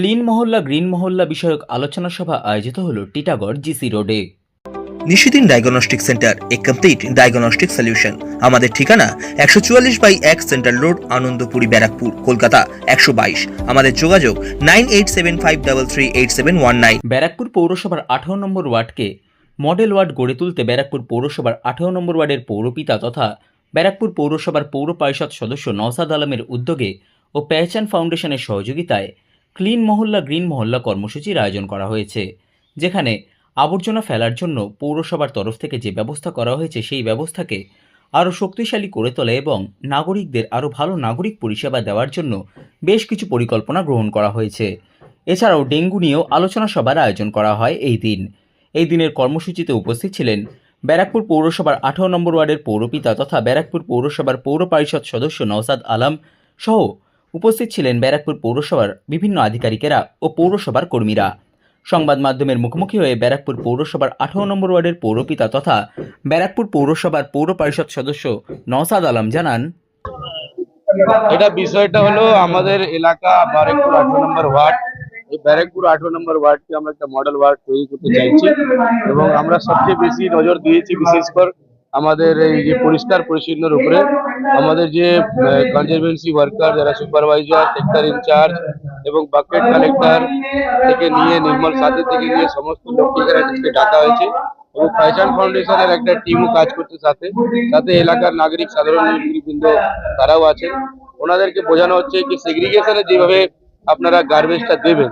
Clean মহল্লা green মহল্লা বিষয়ক আলোচনা সভা আয়োজিত হল Titagarh GC Road. Nishidin diagnostic centre a complete diagnostic solution. আমাদের ঠিকানা একশো চুয়াল্লিশ বাই এক সেন্ট্রাল রোড আনন্দপুরি ব্যারাকপুর কলকাতা একশো বাইশ। আমাদের যোগাযোগ nine eight seven five double three eight seven one nine. Barrackpore পৌরসভার আঠারো নম্বর ওয়ার্ডকে মডেল ওয়ার্ড গড়ে তুলতে ব্যারাকপুর পৌরসভার আঠারো নম্বর ওয়ার্ডের পৌরপিতা তথা ব্যারাকপুর পৌরসভার পৌর পরিষদ সদস্য নওসাদ আলমের উদ্যোগে ও পেহচান ফাউন্ডেশনের সহযোগিতায় ক্লিন মহল্লা গ্রিন মহল্লা কর্মসূচির আয়োজন করা হয়েছে, যেখানে আবর্জনা ফেলার জন্য পৌরসভার তরফ থেকে যে ব্যবস্থা করা হয়েছে সেই ব্যবস্থাকে আরও শক্তিশালী করে তোলে এবং নাগরিকদের আরও ভালো নাগরিক পরিষেবা দেওয়ার জন্য বেশ কিছু পরিকল্পনা গ্রহণ করা হয়েছে। এছাড়াও ডেঙ্গু নিয়েও আলোচনা সভার আয়োজন করা হয় এই দিন। এই দিনের কর্মসূচিতে উপস্থিত ছিলেন ব্যারাকপুর পৌরসভার আঠারো নম্বর ওয়ার্ডের পৌরপিতা তথা ব্যারাকপুর পৌরসভার পৌর পরিষদ সদস্য নওসাদ আলম সহ উপস্থিত ছিলেন ব্যারাকপুর পৌরসভার বিভিন্ন আধিকারিকেরা ও পৌরসভার কর্মীরা। সংবাদ মাধ্যমের মুখোমুখি হয়ে ব্যারাকপুর পৌরসভার আঠারো নম্বর ওয়ার্ডের পৌরপিতা তথা ব্যারাকপুর পৌরসভার পৌর পরিষদ সদস্য নওসাদ আলম জানান, এটা বিষয়টা হলো আমাদের এলাকা ব্যারাকপুর আঠারো নম্বর ওয়ার্ড। এই ব্যারাকপুর আঠারো নম্বর ওয়ার্ডকে আমরা একটা মডেল ওয়ার্ড তৈরি করতে চাইছি এবং আমরা সবচেয়ে বেশি নজর দিয়েছি বিশেষ করে আমাদের এই যে পরিষ্কার পরিচ্ছন্নর উপরে, আমাদের যে কনজারভেন্সি ওয়ার্কার যারা সুপারভাইজার সেক্টর ইনচার্জ এবং বাকেট কালেক্টর থেকে নিয়ে নির্মল সাথে থেকে নিয়ে সমস্ত লোককে ডাকা হয়েছে এবং ফ্যাশন ফাউন্ডেশনের একটা টিমও কাজ করছে সাথে। সাথে এলাকার নাগরিক সাধারণ নাগরিকবৃন্দ তারাও আছেন ওনাদেরকে বোঝানো হচ্ছে কি সেগ্রিগেশনে যেভাবে আপনারা গার্বেজটা দেবেন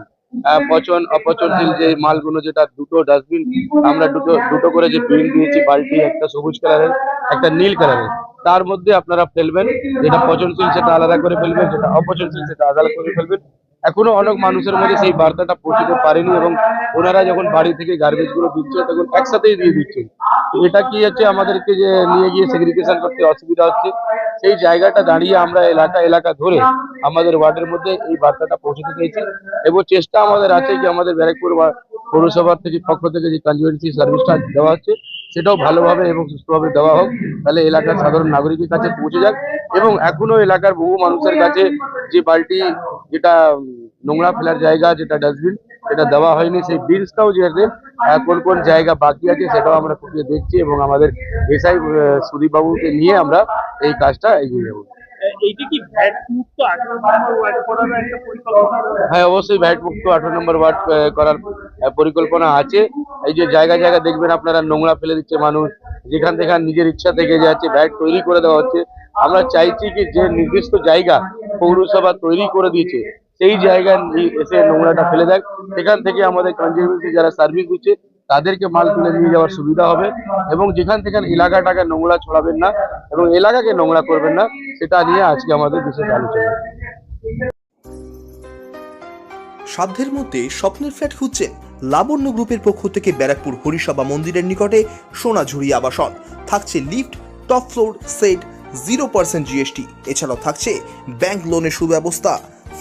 পচন অপচনশীল যে মালগুলো, যেটা দুটো ডাস্টবিন আমরা দুটো দুটো করে যে বিন দিয়েছি, বালতি, একটা সবুজ কালারের একটা নীল কালারের তার মধ্যে আপনারা ফেলবেন, যেটা পচনশীল সেটা আলাদা করে ফেলবেন, যেটা অপচনশীল সেটা আলাদা করে ফেলবেন। এখনও অনেক মানুষের মধ্যে সেই বার্তাটা পৌঁছতে পারেনি এবং ওনারা যখন বাড়ি থেকে গার্বেজগুলো দিচ্ছে, তখন একসাথেই দিয়ে দিচ্ছে তো এটা কি হচ্ছে? আমাদেরকে যে নিয়ে গিয়ে সেগ্রিগেশন করতে অসুবিধা হচ্ছে। সেই জায়গাটা দাঁড়িয়ে আমরা এলাকা এলাকা ধরে আমাদের ওয়ার্ডের মধ্যে এই বার্তাটা পৌঁছতে চাইছি। এবং চেষ্টা আমাদের আছে যে আমাদের ব্যারাকপুর পৌরসভার থেকে পক্ষ থেকে যে কনজিউয়েন্সি সার্ভিসটা দেওয়া হচ্ছে, সেটাও ভালোভাবে এবং সুস্থভাবে দেওয়া হোক। তাহলে এলাকার সাধারণ নাগরিকের কাছে পৌঁছে যাক। এবং এখনও এলাকার বহু মানুষের কাছে যে বালতি, যেটা নোংরা ফেলার জায়গা, যেটা ডাস্টবিন সেটা দেওয়া হয়নি। সেই বিনসটাও যে কোন কোন জায়গা বাকি আছে সেটাও আমরা খুঁটিয়ে দেখছি এবং আমাদের এসআই সুদীপবাবুকে নিয়ে আমরা এই কাজটা এগিয়ে যাব। হ্যাঁ অবশ্যই ভ্যাট মুক্ত আঠারো নম্বর ওয়ার্ড করার পরিকল্পনা আছে। এই যে জায়গা জায়গা দেখবেন আপনারা নোংরা ফেলে দিচ্ছে মানুষ। যেখান থেকে নিজের ইচ্ছা থেকে যাচ্ছে ভ্যাট তৈরি করে দেওয়া হচ্ছে। আমরা চাইছি কি যে নির্দিষ্ট জায়গা পৌরসভা তৈরি করে দিয়েছে সেই জায়গায় এসে নোংরাটা ফেলে দেয়। সেখান থেকে আমাদের কনজিউমেন্সি যারা সার্ভিস দিচ্ছে, তাদেরকে মাল তুলে নিয়ে যাওয়ার সুবিধা হবে এবং যেখান থেকে এলাকাটাকে নোংরা ছড়াবেন না এবং এলাকাকে নোংরা করবেন না, সেটা নিয়ে আজকে আমাদের বিশেষ আলোচনা। সাধ্যের মধ্যে স্বপ্নের ফ্ল্যাট খুঁজছেন লাবণ্য গ্রুপের পক্ষ থেকে ব্যারাকপুর হরিসভা মন্দিরের নিকটে সোনাঝুরি আবাসন। থাকছে lift, top floor, set zero percent GST এছাড়াও থাকছে ব্যাংক লোনের সুব্যবস্থা।